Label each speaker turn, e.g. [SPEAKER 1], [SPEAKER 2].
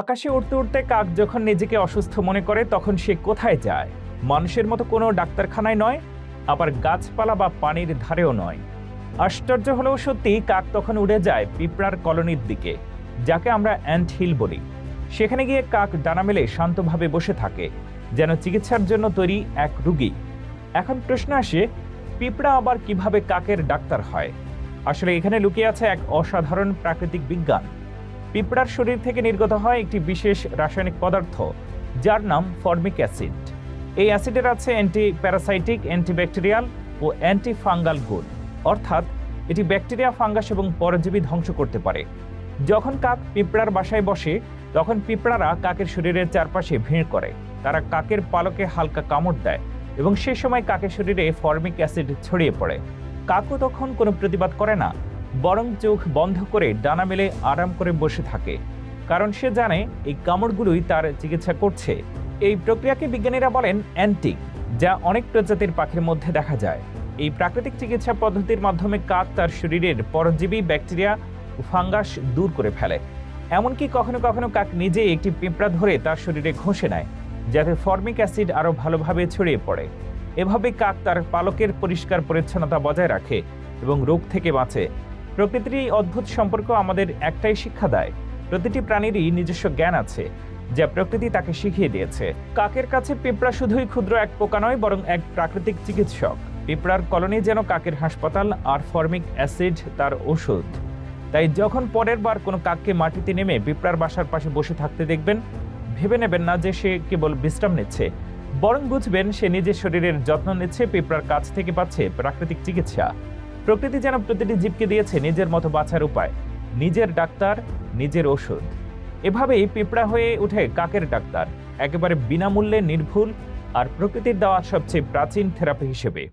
[SPEAKER 1] আকাশে উড়তে উড়তে কাক যখন নিজেকে অসুস্থ মনে করে, তখন সে কোথায় যায়? মানুষের মতো কোনো ডাক্তারখানায় নয়, আবার গাছপালা বা পানির ধারেও নয়। আশ্চর্য হলেও সত্যি, কাক তখন উড়ে যায় পিঁপড়ার কলোনির দিকে, যাকে আমরা অ্যান্ট হিল বলি। সেখানে গিয়ে কাক ডানা মেলে শান্তভাবে বসে থাকে, যেন চিকিৎসার জন্য তৈরি এক রুগী। এখন প্রশ্ন আসে, পিঁপড়া আবার কীভাবে কাকের ডাক্তার হয়? আসলে এখানে লুকিয়ে আছে এক অসাধারণ প্রাকৃতিক বিজ্ঞান। পিঁপড়ার শরীর থেকে নির্গত হয় একটি বিশেষ রাসায়নিক পদার্থ, যার নাম ফর্মিক অ্যাসিড। এই অ্যাসিডের আছে অ্যান্টি প্যারাসাইটিক অ্যান্টিব্যাকটেরিয়াল ও অ্যান্টি ফাঙ্গাল গুণ। অর্থাৎ, এটি ব্যাকটেরিয়া, ফাঙ্গাস এবং পরজীবী ধ্বংস করতে পারে। যখন কাক পিঁপড়ার বাসায় বসে, তখন পিঁপড়ারা কাকের শরীরের চারপাশে ভিড় করে। তারা কাকের পালকে হালকা কামড় দেয় এবং সে সময় কাকের শরীরে ফর্মিক অ্যাসিড ছড়িয়ে পড়ে। কাকও তখন কোনো প্রতিবাদ করে না। বরং চোখ বন্ধ করে ডানা মেলে আরাম করে বসে থাকে। কারণ সে জানে এই কামড়গুলোই তার চিকিৎসা করছে। এই প্রক্রিয়াকে বিজ্ঞানীরা বলেন অ্যান্টিক, যা অনেক প্রজাতির পাখির মধ্যে দেখা যায়। এই প্রাকৃতিক চিকিৎসা পদ্ধতির মাধ্যমে কাক তার শরীরের পরজীবী ব্যাকটেরিয়া ফাঙ্গাস দূর করে ফেলে। এমনকি কখনো কখনো কাক নিজেই একটি পিঁপড়া ধরে তার শরীরে ঘষে নেয়, যাতে ফর্মিক অ্যাসিড আরও ভালোভাবে ছড়িয়ে পড়ে। এভাবে কাক তার পালকের পরিষ্কার পরিচ্ছন্নতা বজায় রাখে এবং রোগ থেকে বাঁচে। প্রকৃতির অদ্ভুত সম্পর্ক আমাদের একটাই শিক্ষা দেয়। প্রতিটি প্রাণীরই নিজস্ব জ্ঞান আছে, যা প্রকৃতি তাকে শিখিয়ে দিয়েছে। কাকের কাছে পিঁপড়া শুধুই ক্ষুদ্র এক পোকা নয়, বরং এক প্রাকৃতিক চিকিৎসক। পিঁপড়ার কলোনি যেন কাকের হাসপাতাল আর ফর্মিক অ্যাসিড তার ওষুধ। তাই যখন পরের বার কোনো কাককে মাটিতে নেমে পিঁপড়ার বাসার পাশে বসে থাকতে দেখবেন, ভেবে নেবেন না যে সে কেবল বিশ্রাম নিচ্ছে। বরং বুঝবেন সে নিজের শরীরের যত্ন নিচ্ছে, পিঁপড়ার কাছ থেকে পাচ্ছে প্রাকৃতিক চিকিৎসা। প্রকৃতি যেন প্রতিটি জীবকে দিয়েছে নিজের মতো বাঁচার উপায়। নিজের ডাক্তার, নিজের ওষুধ। এভাবেই পিঁপড়া হয়ে উঠে কাকের ডাক্তার। একেবারে বিনামূল্যে নির্ভুল আর প্রকৃতির দেওয়া সবচেয়ে প্রাচীন থেরাপি হিসেবে।